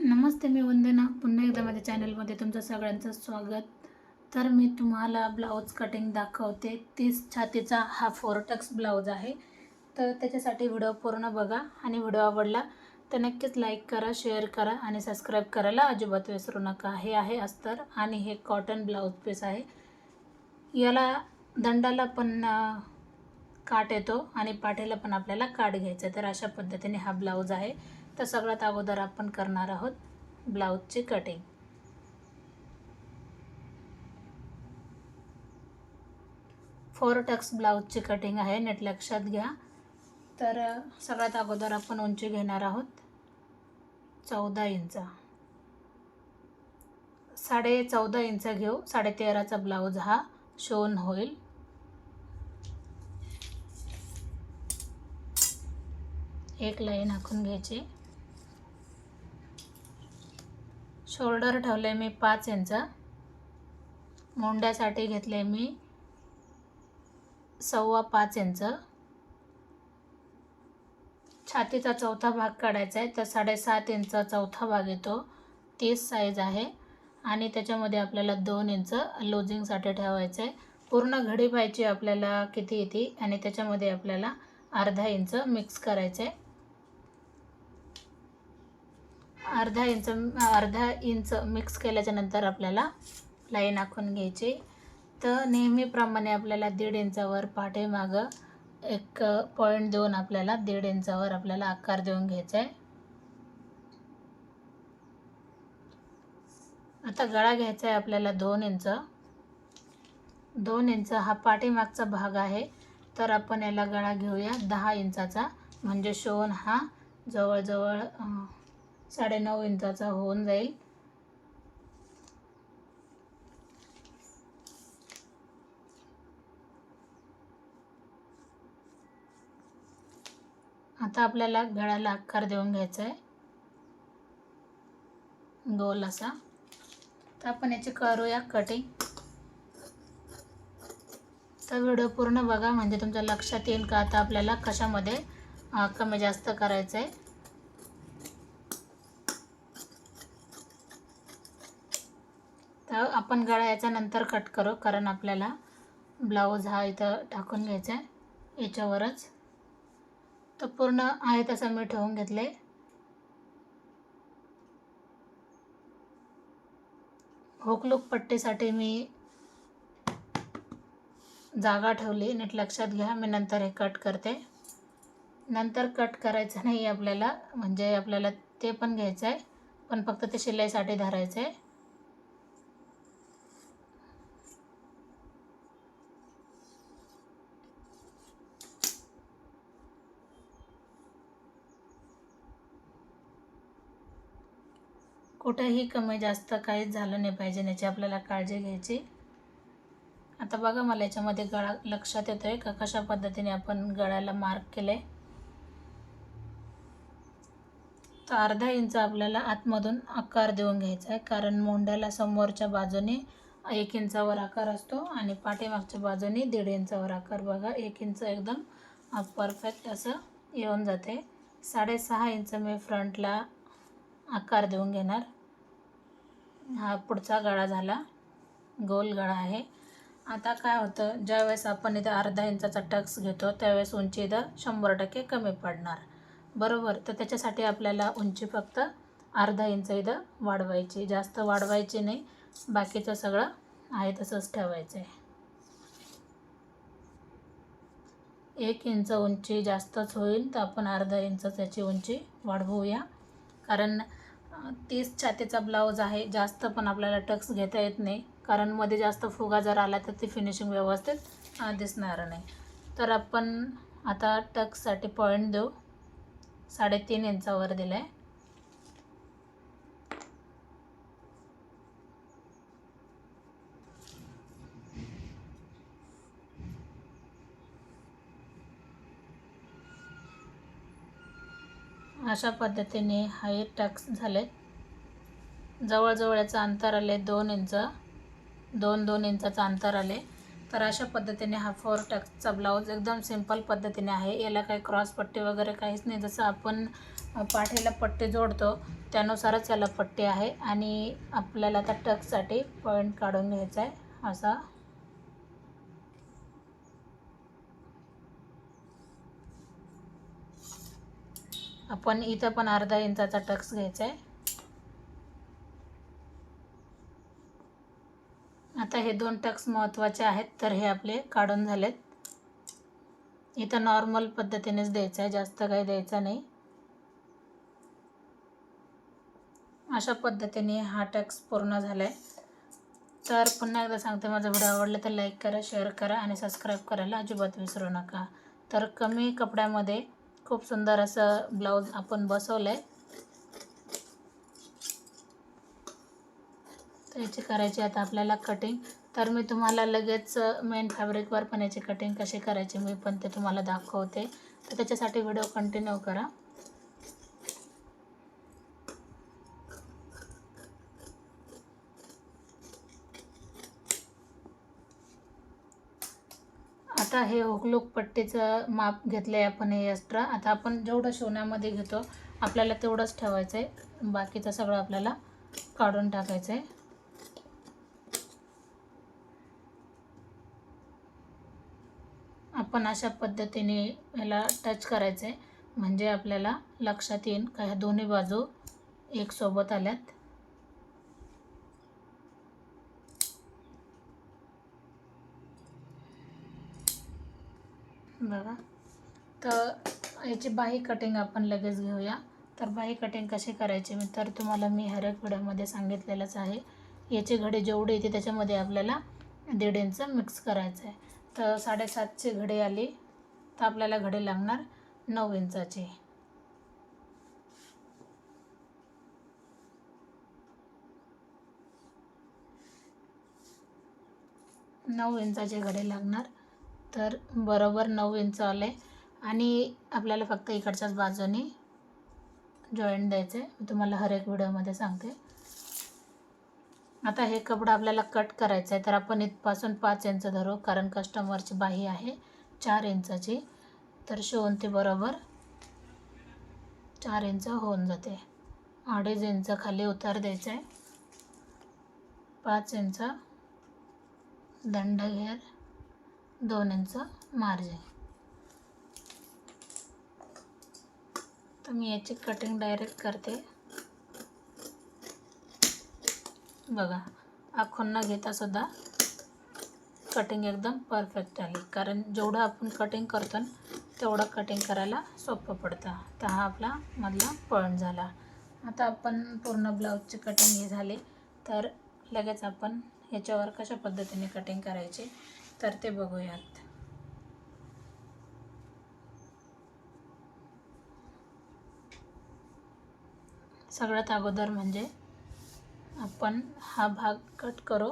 नमस्ते मी वंदना पुन्हा एकदा माझ्या चॅनलमध्ये तुमचं सगळ्यांचं स्वागत. तर मी तुम्हाला ब्लाऊज कटिंग दाखवते. तीस छातीचा हा फोरटक्स ब्लाऊज आहे. तर त्याच्यासाठी व्हिडिओ पूर्ण बघा आणि व्हिडिओ आवडला तर नक्कीच लाईक करा शेअर करा आणि सबस्क्राईब करायला अजिबात विसरू नका. हे आहे अस्तर आणि हे कॉटन ब्लाऊज पीस आहे. याला दंडाला पण काट येतो आणि पाठीला पण आपल्याला काट घ्यायचं आहे. तर अशा पद्धतीने हा ब्लाऊज आहे. तर सगळ्यात अगोदर आपण करणार आहोत ब्लाऊजची कटिंग फोर टक्स ब्लाऊजची कटिंग आहे नीट लक्षात घ्या. तर सगळ्यात अगोदर आपण उंची घेणार आहोत चौदा इंच. साडे चौदा इंच घेऊ साडे तेराचा ब्लाऊज हा शोन होईल. एक लाईन आखून घ्यायची. शोल्डर ठेवले मी पाच इंच. मोंड्यासाठी घेतले मी सव्वा पाच इंच. छातीचा चौथा भाग काढायचा आहे तर साडेसात इंच चौथा भाग येतो. तीस साईज आहे. आणि त्याच्यामध्ये आपल्याला दोन इंच लुझिंगसाठी ठेवायचं आहे पूर्ण घडी पाहिजे आपल्याला किती येते आणि त्याच्यामध्ये आपल्याला अर्धा इंच मिक्स करायचं आहे अर्धा इंच अर्धा इंच मिक्स केल्याच्यानंतर आपल्याला लाईन आखून घ्यायची. तर नेहमीप्रमाणे आपल्याला दीड इंचावर पाठीमागं एक पॉईंट देऊन आपल्याला दीड इंचावर आपल्याला आकार देऊन घ्यायचा आहे आता गळा घ्यायचा आहे आपल्याला दोन इंच. दोन इंच हा पाठीमागचा भाग आहे. तर आपण याला गळा घेऊया दहा इंचाचा. म्हणजे शोन हा जवळजवळ साडेनऊ इंचाचा होऊन जाईल. आता आपल्याला गळ्याला आकार देऊन घ्यायचा आहे गोल असा. तर आपण याची करूया कटिंग तर व्हिडिओ पूर्ण बघा म्हणजे तुमच्या लक्षात येईल का? आता आपल्याला कशामध्ये कमी जास्त करायचं आहे तर आपण गळा याच्या नंतर कट करू कारण आपल्याला ब्लाऊज हा इथं टाकून घ्यायचा आहे. याच्यावरच. तर पूर्ण आहे तसं मी ठेवून घेतले. हुकलूक पट्टीसाठी मी जागा ठेवली. नीट लक्षात घ्या. मी नंतर हे कट करते. नंतर कट करायचं नाही आपल्याला म्हणजे आपल्याला ते पण घ्यायचं आहे. पण फक्त ते शिलाईसाठी धरायचं आहे. कुठेही कमी जास्त काहीच झालं नाही पाहिजे याची आपल्याला काळजी घ्यायची. आता बघा मला याच्यामध्ये गळा लक्षात येतोय का? कशा पद्धतीने आपण गळ्याला मार्क केले? तर अर्धा इंच आपल्याला आतमधून आकार देऊन घ्यायचा आहे. कारण मोंड्याला समोरच्या बाजूने एक इंचावर आकार असतो आणि पाठीमागच्या बाजूने दीड इंचावर आकार. बघा एक इंच एकदम परफेक्ट असं येऊन जाते. साडेसहा इंच मी फ्रंटला आकार देऊन घेणार. हा पुढचा गळा झाला. गोल गळा आहे. आता काय होतं? ज्यावेळेस आपण इथं अर्धा इंचाचा टक्स घेतो त्यावेळेस उंची इथं शंभर टक्के कमी पडणार. बरोबर? तर त्याच्यासाठी आपल्याला उंची फक्त अर्धा इंच इथं वाढवायची. जास्त वाढवायची नाही. बाकीचं सगळं आहे तसंच ठेवायचं आहे एक इंच उंची जास्तच होईल तर आपण अर्धा इंच त्याची उंची वाढवूया. कारण तीस छातीचा ब्लाऊज आहे. जास्त पण आपल्याला टक्स घेता येत नाही. कारण मध्ये जास्त फुगा जर आला तर ती फिनिशिंग व्यवस्थित दिसणार नाही. तर आपण आता टक्ससाठी पॉईंट देऊ. साडेतीन इंचावर दिलं आहे अशा पद्धतीने हाय टक्स झालेत. जवळजवळ याचं अंतर आले दोन इंच. दोन दोन इंचाचं अंतर आले तर अशा पद्धतीने हा फोर टक्सचा ब्लाऊज एकदम सिंपल पद्धतीने आहे. याला काही क्रॉस पट्टी वगैरे काहीच नाही. जसं आपण पाठीला पट्टी जोडतो त्यानुसारच याला पट्टी आहे. आणि आपल्याला आता टक्ससाठी पॉईंट काढून घ्यायचा आहे. असा. आपण इथं पण अर्धा इंचाचा टक्स घ्यायचा आहे. आता हे दोन टक्स महत्त्वाचे आहेत तर हे आपले काढून झालेत. इथं नॉर्मल पद्धतीनेच द्यायचं आहे जास्त काही द्यायचं नाही. अशा पद्धतीने हा टॅक्स पूर्ण झाला आहे तर पुन्हा एकदा सांगते माझा व्हिडिओ आवडला तर लाईक करा शेअर करा आणि सबस्क्राईब करायला अजिबात विसरू नका. तर कमी कपड्यामध्ये खूप सुंदर असं ब्लाऊज आपण बसवलं आहे याची करायची. आता आपल्याला कटिंग तर मी तुम्हाला लगेच मेन फॅब्रिकवर पण याची कटिंग कशी करायची मी पण ते तुम्हाला दाखवते. तर त्याच्यासाठी व्हिडिओ कंटिन्यू करा. आता हे हुकलूक पट्टीचं माप घेतलं आहे आपण हे एक्स्ट्रा आता आपण जेवढं शिवण्यामध्ये घेतो आपल्याला तेवढंच ठेवायचं आहे बाकीचं सगळं आपल्याला काढून टाकायचं आहे आपण अशा पद्धतीने याला टच करायचं आहे म्हणजे आपल्याला लक्षात येईल का ह्या दोन्ही बाजू एक सोबत आल्यात. बघा. तर याची बाही कटिंग आपण लगेच घेऊया. तर बाही कटिंग कशी करायची मी तर तुम्हाला मी हर एक व्हिडिओमध्ये सांगितलेलंच आहे. याची घडी जेवढी येते त्याच्यामध्ये आपल्याला दीड इंच मिक्स करायचं आहे तर साडेसातची घडे आली तर आपल्याला घडे लागणार नऊ इंचाची. नऊ इंचाचे घडे लागणार तर बरोबर नऊ इंच आले. आणि आपल्याला फक्त इकडच्याच बाजूने जॉईंट द्यायचं आहे मी तुम्हाला हर एक व्हिडिओमध्ये सांगते. आता हे कपडं आपल्याला कट करायचं आहे तर आपण इथपासून पाच इंच धरू कारण कस्टमरची बाही आहे चार इंचाची. तर शिवून ती बरोबर चार इंच होऊन जाते. अडीच इंच खाली उतार द्यायचं आहे. पाच इंच दंड घेर दोन इंच मार्जिन. तर मी याची कटिंग डायरेक्ट करते. बघा आखून न घेता सुद्धा कटिंग एकदम परफेक्ट आली कारण जेवढं आपण कटिंग करतो ना तेवढं कटिंग करायला सोपं पडतं. तर हा आपला मधला पळण झाला. आता आपण पूर्ण ब्लाऊजची कटिंग ही झाली. तर लगेच आपण ह्याच्यावर कशा पद्धतीने कटिंग करायची तर ते बघूयात. सगळ्यात अगोदर म्हणजे आपण हा भाग कट करू.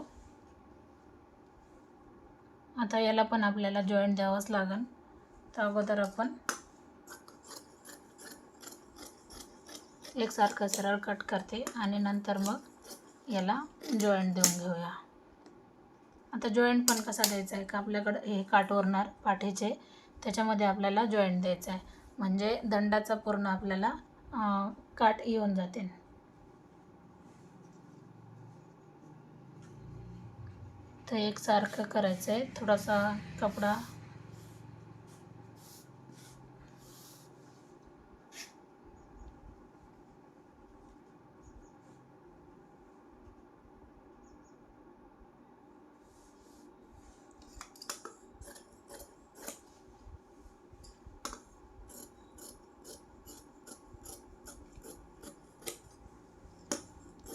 आता याला पण आपल्याला जॉईंट द्यावंच लागेल तर अगोदर आपण एकसारखं सरळ कट करते आणि नंतर मग याला जॉईंट देऊन घेऊया. आता जॉईंट पण कसा द्यायचा आहे का? आपल्याकडं हे काट उरणार पाठीचे. त्याच्यामध्ये आपल्याला जॉईंट द्यायचं आहे म्हणजे दंडाचा पूर्ण आपल्याला काट येऊन जाते. तर एकसारखं करायचं आहे थोडासा कपडा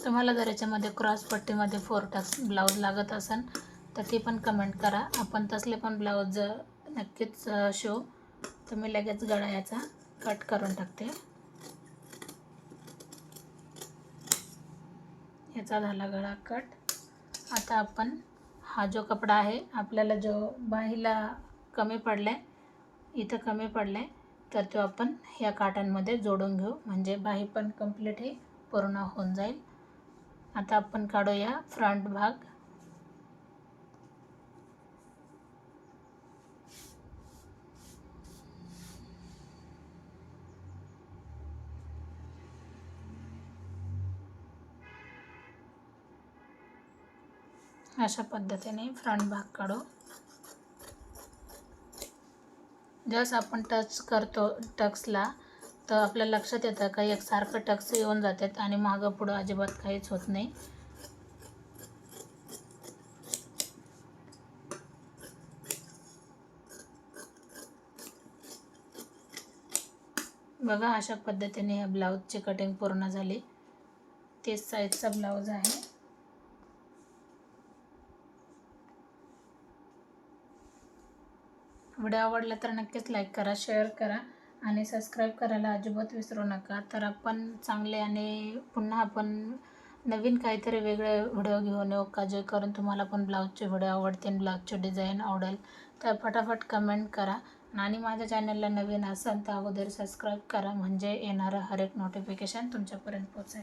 तुम्हाला जर याच्यामध्ये क्रॉस पट्टीमध्ये फोर टक्स ब्लाऊज लागत असेल तर ती पण कमेंट करा. आपण तसले पण ब्लाऊज नक्कीच अ, शिवू तर मी लगेच गळा याचा कट करून टाकते. याचा झाला गळा कट आता आपण हा जो कपडा आहे आपल्याला जो बाहीला कमी पडला आहे इथं कमी पडला आहे तर तो आपण ह्या काटांमध्ये जोडून घेऊ. म्हणजे बाही पण कंप्लीट ही पूर्ण होऊन जाईल. आता आपण काढूया फ्रंट भाग. अशा पद्धतीने फ्रंट भाग काढू. जस आपण टच करतो टक्सला तर आपल्या लक्षात येतं काही एकसारखं टक्स येऊन जातात आणि मागं पुढं अजिबात काहीच होत नाही. बघा अशा पद्धतीने ह्या ब्लाऊजची कटिंग पूर्ण झाली. तेच साईजचा ब्लाऊज आहे. व्हिडिओ आवडला तर नक्कीच लाईक करा शेअर करा. आणि सबस्क्राईब करायला अजिबात विसरू नका. तर आपण चांगले आणि पुन्हा आपण नवीन काहीतरी वेगळे व्हिडिओ घेऊन येऊ का? जे करून तुम्हाला पण ब्लाऊजचे व्हिडिओ आवडतील ब्लाऊजचे डिझाईन आवडेल. तर फटाफट कमेंट करा. आणि माझ्या चॅनलला नवीन असाल तर अगोदर सबस्क्राईब करा. म्हणजे येणारं हर एक नोटिफिकेशन तुमच्यापर्यंत पोचेल